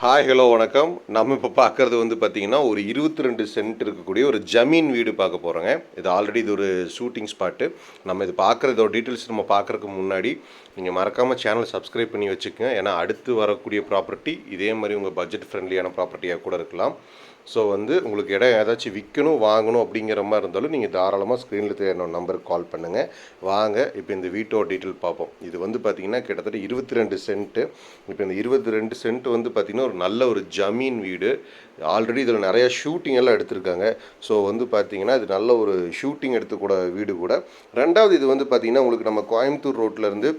Hi hello வணக்கம். நம்ம இப்போ பார்க்குறது வந்து பார்த்தீங்கன்னா ஒரு இருபத்தி ரெண்டு சென்ட் இருக்கக்கூடிய ஒரு ஜமீன் வீடு பார்க்க போகிறோங்க இது ஆல்ரெடி இது ஒரு ஷூட்டிங் ஸ்பாட்டு நம்ம இது பார்க்குறதோட டீட்டெயில்ஸ் நம்ம பார்க்குறதுக்கு முன்னாடி நீங்கள் மறக்காமல் சேனல் சப்ஸ்கிரைப் பண்ணி வச்சுக்கோங்க. ஏன்னா அடுத்து வரக்கூடிய ப்ராப்பர்ட்டி இதே மாதிரி உங்கள் பட்ஜெட் ஃப்ரெண்ட்லியான ப்ராப்பர்ட்டியாக கூட இருக்கலாம். ஸோ வந்து உங்களுக்கு இடம் ஏதாச்சும் விற்கணும் வாங்கணும் அப்படிங்கிற மாதிரி இருந்தாலும் நீங்கள் தாராளமாக ஸ்க்ரீனில் தேடின நம்பருக்கு கால் பண்ணுங்கள் வாங்க இப்போ இந்த வீட்டோட டீட்டெயில் பார்ப்போம். இது வந்து பார்த்திங்கன்னா கிட்டத்தட்ட இருபத்தி ரெண்டு சென்ட்டு இப்போ இந்த இருபத்தி ரெண்டு சென்ட் வந்து பார்த்திங்கன்னா ஒரு நல்ல ஒரு ஜமீன் வீடு. ஆல்ரெடி இதில் நிறையா ஷூட்டிங் எல்லாம் எடுத்திருக்காங்க. ஸோ வந்து பார்த்தீங்கன்னா இது நல்ல ஒரு ஷூட்டிங் எடுத்துக்கூட வீடு கூட. ரெண்டாவது இது வந்து பார்த்திங்கன்னா உங்களுக்கு நம்ம கோயம்புத்தூர் ரோட்டிலேருந்து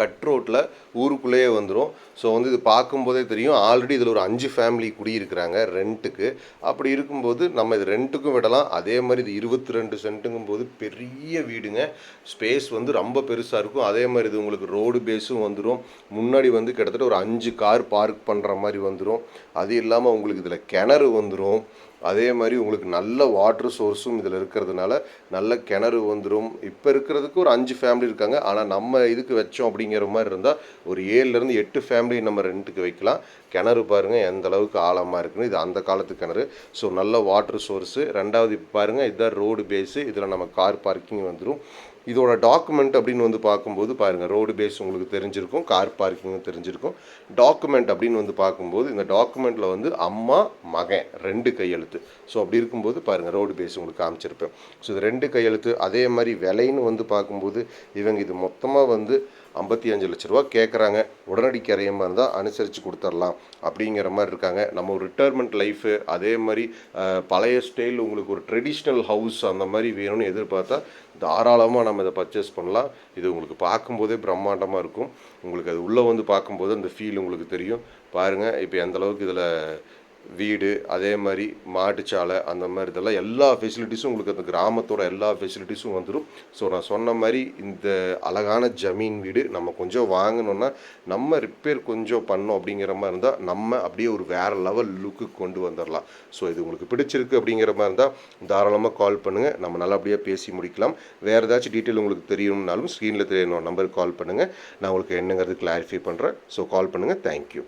கட் ரோட்டில் ஊருக்குள்ளேயே வந்துடும் ஸோ வந்து இது பார்க்கும்போதே தெரியும். ஆல்ரெடி இதில் ஒரு அஞ்சு ஃபேமிலி குடியிருக்கிறாங்க ரெண்ட்டுக்கு அப்படி இருக்கும்போது நம்ம இது ரெண்ட்டுக்கும் விடலாம். அதே மாதிரி இது இருபத்தி ரெண்டு சென்ட்டுங்கும் போது பெரிய வீடுங்க. ஸ்பேஸ் வந்து ரொம்ப பெருசாக இருக்கும். அதே மாதிரி இது உங்களுக்கு ரோடு பேஸும் வந்துடும் முன்னாடி வந்து கிட்டத்தட்ட ஒரு அஞ்சு கார் பார்க் பண்ணுற மாதிரி வந்துடும் அது இல்லாமல் உங்களுக்கு இதில் கிணறு வந்துடும் அதே மாதிரி உங்களுக்கு நல்ல வாட்டர் சோர்ஸும் இதில் இருக்கிறதுனால நல்ல கிணறு வந்துடும் இப்போ இருக்கிறதுக்கு ஒரு அஞ்சு ஃபேமிலி இருக்காங்க. ஆனால் நம்ம இதுக்கு வச்சோம் அப்படிங்கிற மாதிரி இருந்தால் ஒரு ஏழுலேருந்து எட்டு ஃபேமிலி நம்ம ரெண்ட்டுக்கு வைக்கலாம். கிணறு பாருங்கள் எந்த அளவுக்கு ஆழமாக இருக்குன்னு. இது அந்த காலத்து கிணறு. ஸோ நல்ல வாட்டர் சோர்ஸு ரெண்டாவது இப்போ பாருங்கள் இதுதான் ரோடு பேஸு இதில் நம்ம கார் பார்க்கிங் வந்துடும் இதோட டாக்குமெண்ட் அப்படின்னு வந்து பார்க்கும்போது பாருங்கள் ரோடு பேஸ் உங்களுக்கு தெரிஞ்சிருக்கும் கார் பார்க்கிங்கும் தெரிஞ்சிருக்கும். டாக்குமெண்ட் அப்படின்னு வந்து பார்க்கும்போது இந்த டாக்குமெண்ட்டில் வந்து அம்மா மகன் ரெண்டு கையெழுத்து. ஸோ அப்படி இருக்கும்போது பாருங்கள் ரோடு பேஸ் உங்களுக்கு காமிச்சிருப்பேன். ஸோ இது ரெண்டு கையெழுத்து. அதே மாதிரி விலைன்னு வந்து பார்க்கும்போது இவங்க இது மொத்தமாக வந்து ஐம்பத்தி அஞ்சு லட்ச ரூபா கேட்குறாங்க உடனடி கரையமாக இருந்தால் அனுசரித்து கொடுத்துர்லாம் அப்படிங்கிற மாதிரி இருக்காங்க. நம்ம ஒரு ரிட்டையர்மெண்ட் லைஃபு அதே மாதிரி பழைய ஸ்டைல் உங்களுக்கு ஒரு ட்ரெடிஷ்னல் ஹவுஸ் அந்த மாதிரி வேணும்னு எதிர்பார்த்தா தாராளமாக நம்ம இதை பர்ச்சேஸ் பண்ணலாம். இது உங்களுக்கு பார்க்கும்போதே பிரம்மாண்டமாக இருக்கும். உங்களுக்கு அது உள்ளே வந்து பார்க்கும்போது அந்த ஃபீல் உங்களுக்கு தெரியும். பாருங்கள் இப்போ எந்தளவுக்கு இதில் வீடு அதே மாதிரி மாட்டுச்சாலை அந்த மாதிரி இதெல்லாம் எல்லா ஃபெசிலிட்டிஸும் உங்களுக்கு அந்த கிராமத்தோட எல்லா ஃபெசிலிட்டிஸும் வந்துடும் ஸோ நான் சொன்ன மாதிரி இந்த அழகான ஜமீன் வீடு நம்ம கொஞ்சம் வாங்கினோன்னா நம்ம ரிப்பேர் கொஞ்சம் பண்ணோம் அப்படிங்கிற மாதிரி இருந்தால் நம்ம அப்படியே ஒரு வேறு லெவல் லுக்கு கொண்டு வந்துடலாம் ஸோ இது உங்களுக்கு பிடிச்சிருக்கு அப்படிங்கிற மாதிரி இருந்தால் தாராளமாக கால் பண்ணுங்கள் நம்ம நல்லபடியாக பேசி முடிக்கலாம். வேறு ஏதாச்சும் டீட்டெயில் உங்களுக்கு தெரியணும்னாலும் ஸ்க்ரீனில் தெரியணும் நம்பருக்கு கால் பண்ணுங்கள் நான் உங்களுக்கு என்னங்கிறது கிளாரிஃபை பண்ணுறேன் ஸோ கால் பண்ணுங்கள் தேங்க்யூ